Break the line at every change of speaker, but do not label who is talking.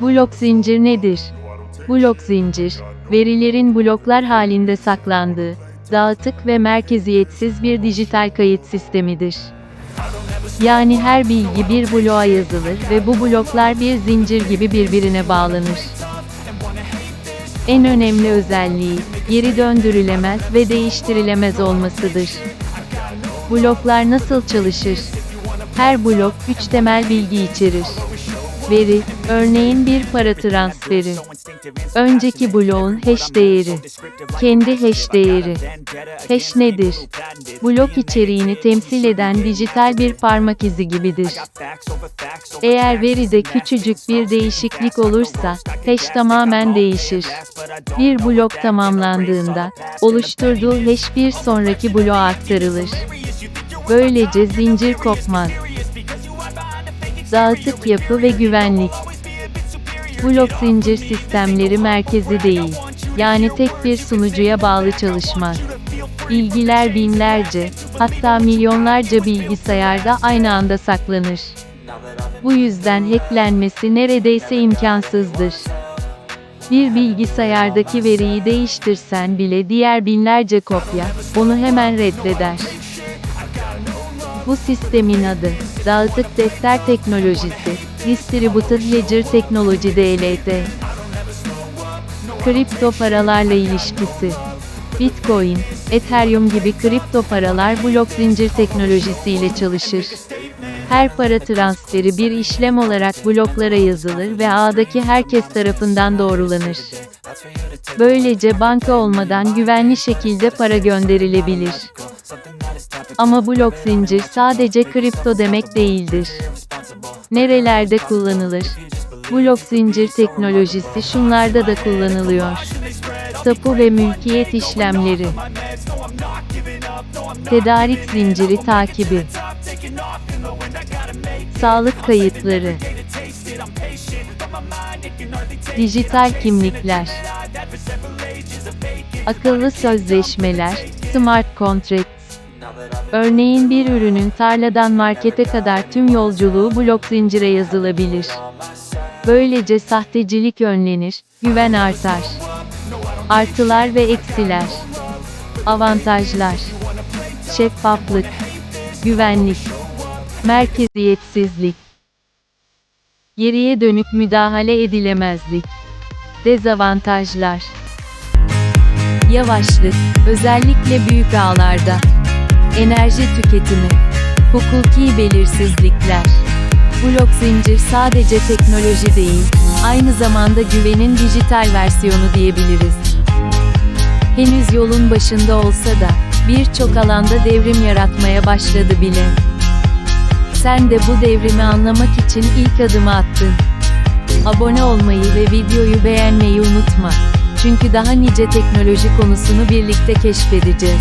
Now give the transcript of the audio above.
Blok zincir nedir? Blok zincir, verilerin bloklar halinde saklandığı, dağıtık ve merkeziyetsiz bir dijital kayıt sistemidir. Yani her bilgi bir bloğa yazılır ve bu bloklar bir zincir gibi birbirine bağlanır. En önemli özelliği, geri döndürülemez ve değiştirilemez olmasıdır. Bloklar nasıl çalışır? Her blok üç temel bilgi içerir. Veri, örneğin bir para transferi. Önceki bloğun hash değeri. Kendi hash değeri. Hash nedir? Blok içeriğini temsil eden dijital bir parmak izi gibidir. Eğer veride küçücük bir değişiklik olursa, hash tamamen değişir. Bir blok tamamlandığında, oluşturduğu hash bir sonraki bloğa aktarılır. Böylece zincir kopmaz. Dağıtık yapı ve güvenlik. Blok zincir sistemleri merkezi değil. Yani tek bir sunucuya bağlı çalışmaz. Bilgiler binlerce, hatta milyonlarca bilgisayarda aynı anda saklanır. Bu yüzden hacklenmesi neredeyse imkansızdır. Bir bilgisayardaki veriyi değiştirsen bile diğer binlerce kopya, onu hemen reddeder. Bu sistemin adı, Dağıtık Defter Teknolojisi, Distributed Ledger Technology DLT. Kripto paralarla ilişkisi. Bitcoin, Ethereum gibi kripto paralar blok zincir teknolojisiyle çalışır. Her para transferi bir işlem olarak bloklara yazılır ve ağdaki herkes tarafından doğrulanır. Böylece banka olmadan güvenli şekilde para gönderilebilir. Ama blok zincir sadece kripto demek değildir. Nerelerde kullanılır? Blok zincir teknolojisi şunlarda da kullanılıyor. Tapu ve mülkiyet işlemleri. Tedarik zinciri takibi. Sağlık kayıtları. Dijital kimlikler. Akıllı sözleşmeler, smart contracts. Örneğin bir ürünün tarladan markete kadar tüm yolculuğu blok zincire yazılabilir. Böylece sahtecilik önlenir, güven artar. Artılar ve eksiler. Avantajlar. Şeffaflık. Güvenlik. Merkeziyetsizlik. Geriye dönük müdahale edilemezlik. Dezavantajlar. Yavaşlık, özellikle büyük ağlarda. Enerji tüketimi. Hukuki belirsizlikler. Blok zincir sadece teknoloji değil, aynı zamanda güvenin dijital versiyonu diyebiliriz. Henüz yolun başında olsa da, birçok alanda devrim yaratmaya başladı bile. Sen de bu devrimi anlamak için ilk adımı attın. Abone olmayı ve videoyu beğenmeyi unutma. Çünkü daha nice teknoloji konusunu birlikte keşfedeceğiz.